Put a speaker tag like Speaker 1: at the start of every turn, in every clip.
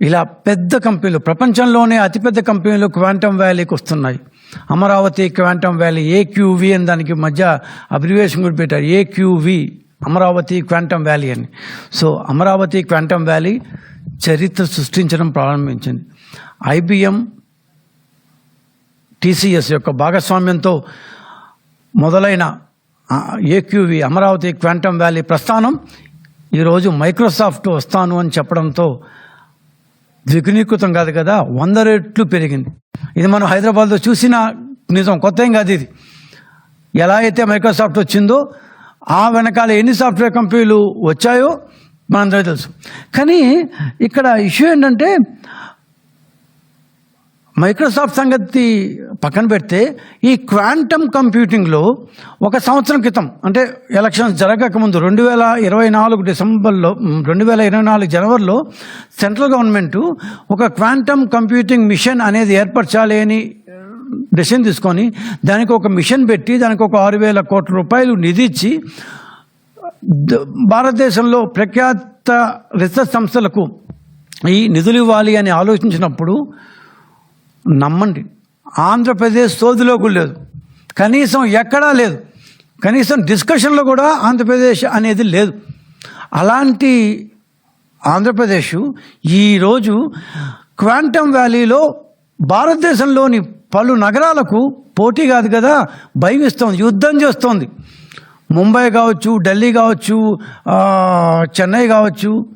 Speaker 1: ఇలా పెద్ద కంపెనీలు ప్రపంచంలోనే అతిపెద్ద కంపెనీలు క్వాంటమ్ వ్యాలీకి వస్తున్నాయి. అమరావతి క్వాంటమ్ వ్యాలీ ఏక్యూవి అని దానికి మధ్య అబ్రివేషన్ కూడా పెట్టారు. ఏక్యూవి అమరావతి క్వాంటమ్ వ్యాలీ అని. సో అమరావతి క్వాంటమ్ వ్యాలీ చరిత్ర సృష్టించడం ప్రారంభించింది. ఐబిఎం టీసీఎస్ యొక్క భాగస్వామ్యంతో మొదలైన ఏక్యూవి అమరావతి క్వాంటమ్ వ్యాలీ ప్రస్థానం ఈరోజు మైక్రోసాఫ్ట్ వస్తాను అని చెప్పడంతో ద్విగుణీకృతం కాదు కదా వంద రెట్లు పెరిగింది. ఇది మనం హైదరాబాద్లో చూసిన నిజం కొత్త ఏం కాదు ఇది. ఎలా అయితే మైక్రోసాఫ్ట్ వచ్చిందో ఆ వెనకాల ఎన్ని సాఫ్ట్వేర్ కంపెనీలు వచ్చాయో మనందరూ తెలుసు. కానీ ఇక్కడ ఇష్యూ ఏంటంటే మైక్రోసాఫ్ట్ సంగతి పక్కన పెడితే ఈ క్వాంటమ్ కంప్యూటింగ్లో ఒక సంవత్సరం క్రితం అంటే ఎలక్షన్స్ జరగకముందు రెండు వేల ఇరవై నాలుగు డిసెంబర్లో రెండు వేల ఇరవై నాలుగు జనవరిలో సెంట్రల్ గవర్నమెంట్ ఒక క్వాంటమ్ కంప్యూటింగ్ మిషన్ అనేది ఏర్పరచాలి అని డెసిషన్ తీసుకొని దానికి ఒక మిషన్ పెట్టి దానికి ఒక ఆరు వేల కోట్ల రూపాయలు నిధి ఇచ్చి ద- భారతదేశంలో ప్రఖ్యాత రీసెర్చ్ సంస్థలకు ఈ నిధులు ఇవ్వాలి అని ఆలోచించినప్పుడు నమ్మండి. ఆంధ్రప్రదేశ్ సోదిలో లేదు. కనీసం ఎక్కడా లేదు. కనీసం డిస్కషన్లో కూడా ఆంధ్రప్రదేశ్ అనేది లేదు. అలాంటి ఆంధ్రప్రదేశ్ ఈరోజు క్వాంటమ్ వ్యాలీలో భారతదేశంలోని పలు నగరాలకు పోటీ కాదు కదా భయం ఇస్తోంది యుద్ధం చేస్తోంది. ముంబై కావచ్చు ఢిల్లీ కావచ్చు చెన్నై కావచ్చు.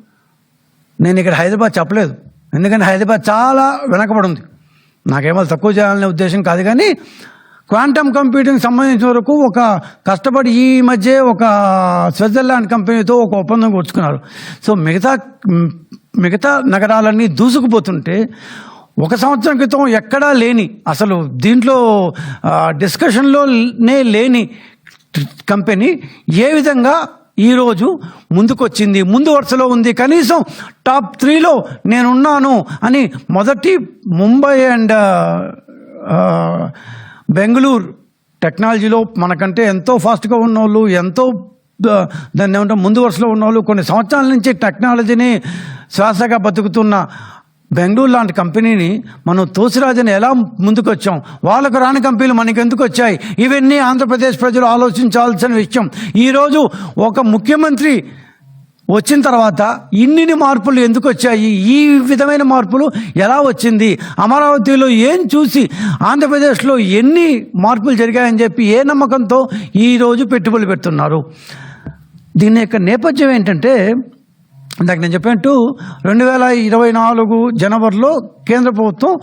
Speaker 1: నేను ఇక్కడ హైదరాబాద్ చెప్పలేదు. ఎందుకంటే హైదరాబాద్ చాలా వెనకబడి ఉంది. నాకేమో తక్కువ చేయాలనే ఉద్దేశం కాదు కానీ క్వాంటమ్ కంప్యూటింగ్ సంబంధించిన వరకు ఒక కష్టపడి ఈ మధ్య ఒక స్విట్జర్లాండ్ కంపెనీతో ఒక ఒప్పందం కూర్చుకున్నారు. సో మిగతా మిగతా నగరాలన్నీ దూసుకుపోతుంటే ఒక సంవత్సరం క్రితం ఎక్కడా లేని అసలు దీంట్లో డిస్కషన్లోనే లేని కంపెనీ ఏ విధంగా ఈరోజు ముందుకొచ్చింది ముందు వరుసలో ఉంది. కనీసం టాప్ త్రీలో నేనున్నాను అని మొదటి ముంబై అండ్ బెంగళూరు టెక్నాలజీలో మనకంటే ఎంతో ఫాస్ట్గా ఉన్న వాళ్ళు ఎంతో దాన్ని ఏమంటాం ముందు వరుసలో ఉన్న వాళ్ళు కొన్ని సంవత్సరాల నుంచి టెక్నాలజీని శ్వాసగా బతుకుతున్న బెంగళూరు లాంటి కంపెనీని మనం తోసిరాజని ఎలా ముందుకొచ్చాం? వాళ్ళకు రాని కంపెనీలు మనకి ఎందుకు వచ్చాయి ఇవన్నీ ఆంధ్రప్రదేశ్ ప్రజలు ఆలోచించాల్సిన విషయం. ఈరోజు ఒక ముఖ్యమంత్రి వచ్చిన తర్వాత ఇన్ని మార్పులు ఎందుకు వచ్చాయి ఈ విధమైన మార్పులు ఎలా వచ్చింది? అమరావతిలో ఏం చూసి ఆంధ్రప్రదేశ్లో ఎన్ని మార్పులు జరిగాయని చెప్పి ఏ నమ్మకంతో ఈరోజు పెట్టుబడులు పెడుతున్నారు? దీని యొక్క నేపథ్యం ఏంటంటే ఇందాక నేను చెప్పినట్టు రెండు వేల ఇరవై నాలుగు జనవరిలో కేంద్ర ప్రభుత్వం